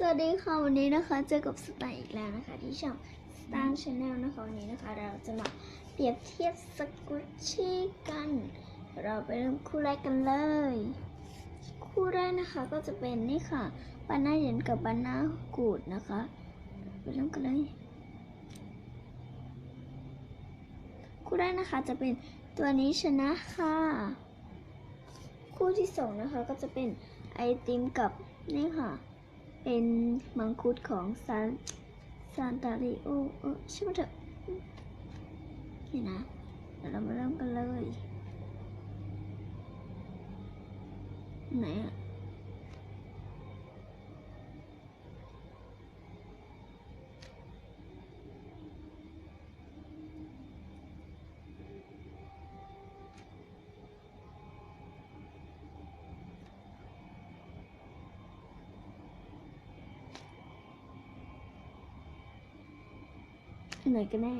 สวัสดีค่ะ วันนี้นะคะ เจอกับสไตล์อีกแล้วนะคะ ที่ช่อง Star Channel นะคะ วันนี้นะคะ เราจะมาเปรียบเทียบสกุชชี่กัน เราไปเริ่มคู่แรกกันเลย คู่แรกนะคะก็จะเป็นนี่ค่ะบานาเหรียญกับบานากูดนะคะไปเริ่มกันเลย คู่แรกนะคะจะเป็นตัวนี้ชนะค่ะ คู่ที่สองนะคะก็จะเป็นไอติมกับนี่ค่ะ เป็นมังคุดของซานซานตาริโอเออใช่ไหมเถอะนี่นะเดี๋ยวเรามาเริ่มกันเลยไหนอะ อันไหนกันแน่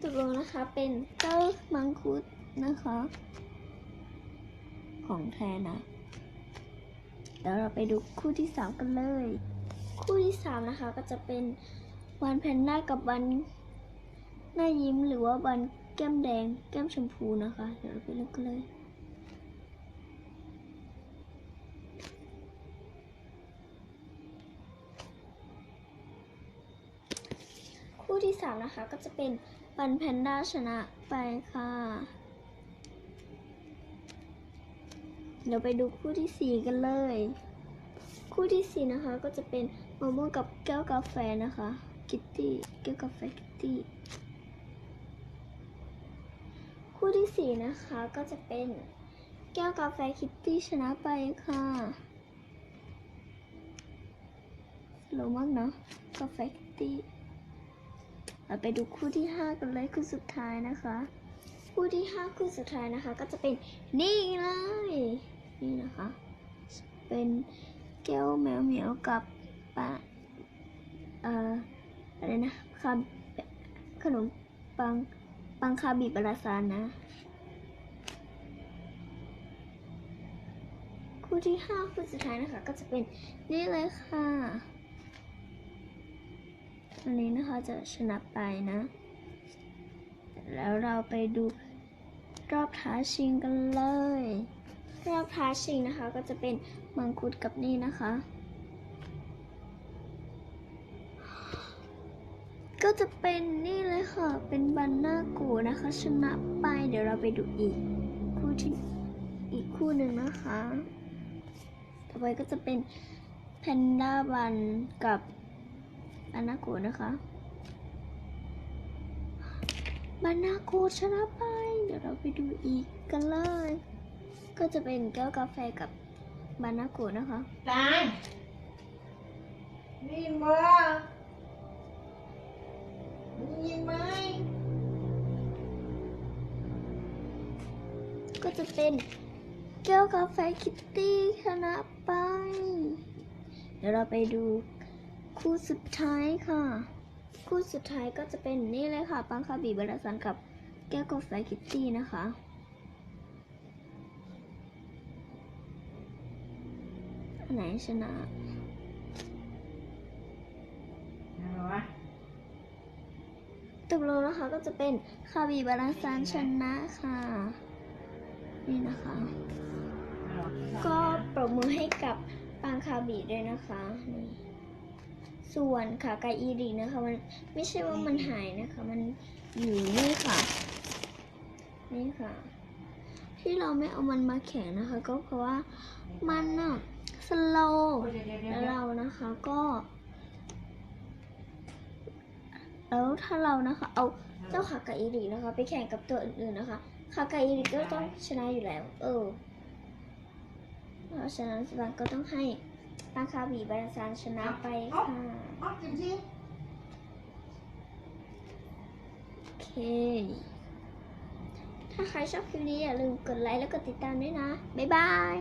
ตกลงนะคะเป็นเจ้ามังคุดนะคะ ของแท้นะเดี๋ยวเราไปดูคู่ที่สามกันเลย คู่ที่สามนะคะก็จะเป็นวันแพนด้ากับวันหน้ายิ้มหรือว่าวันแก้มแดงแก้มชมพูนะคะ เดี๋ยวเราไปเริ่มกันเลย คู่ที่สามนะคะก็จะเป็นวันแพนด้าชนะไปค่ะ เดี๋ยวไปดูคู่ที่สี่กันเลย คู่ที่สี่นะคะก็จะเป็นมะม่วงกับแก้วกาแฟนะคะคิตตี้แก้วกาแฟคิตตี้คู่ที่สี่นะคะก็จะเป็นแก้วกาแฟคิตตี้ชนะไปค่ะสโลมากเนาะกาแฟคิตตี้ เราไปดูคู่ที่ 5 กันเลยคู่สุดท้ายนะคะ คู่ที่ 5 คู่สุดท้ายนะคะ ก็จะเป็นนี่เลยนี่นะคะ เป็นแก้วแมวเหมียวกับปะเอ่ออะไรนะคาขนมปังปังคาบิบราซานนะ คู่ที่5คู่สุดท้ายนะคะ ก็จะเป็นนี่เลยค่ะ อันนี้นะคะจะชนะไปนะ แล้วเราไปดูรอบท้าชิงกันเลย รอบท้าชิงนะคะก็จะเป็นมังคุดกับนี่นะคะ ก็จะเป็นนี่เลยค่ะ เป็นบันนากูนะคะ ชนะไป เดี๋ยวเราไปดูอีก คู่ที่อีกคู่หนึ่งนะคะ ต่อไปก็จะเป็นแพนด้าบันกับ บานาโกะนะคะบานาโกะชนะไป เดี๋ยวเราไปดูอีกกันเลย ก็จะเป็นแก้วกาแฟกับบานาโกะนะคะตายนี่มายินไหมก็จะเป็นแก้วกาแฟคิตตี้ชนะไป เดี๋ยวเราไปดู คู่สุดท้ายค่ะ คู่สุดท้ายก็จะเป็นนี่เลยค่ะ ปังคาบีบาราซันกับแก้วกาแฟคิตตี้นะคะอันไหนชนะอะไรวะตกลงนะคะก็จะเป็นคาบีบาราซานชนะค่ะ นี่นะคะ ก็ปรบมือให้กับปางคาบีด้วยนะคะนี่ ส่วนขาไกอีรินะคะ มันไม่ใช่ว่ามันหายนะคะ มันอยู่นี่ค่ะ นี่ค่ะ ที่เราไม่เอามันมาแข่งนะคะ ก็เพราะว่ามันน่ะสโลว์แล้วเรานะคะก็แล้วถ้าเรานะคะเอาเจ้าขาไก่อีรินะคะ ไปแข่งกับตัวอื่นๆนะคะขาไก่อีริก็ต้องชนะอยู่แล้ว เออเพราะฉะนั้นสตันก็ต้องให้ ปางคาบีบาราซานชนะไปค่ะเอาจริงสิโอเค ถ้าใครชอบคลิปนี้อย่าลืมกดไลค์และกดติดตามด้วยนะ บ๊ายบาย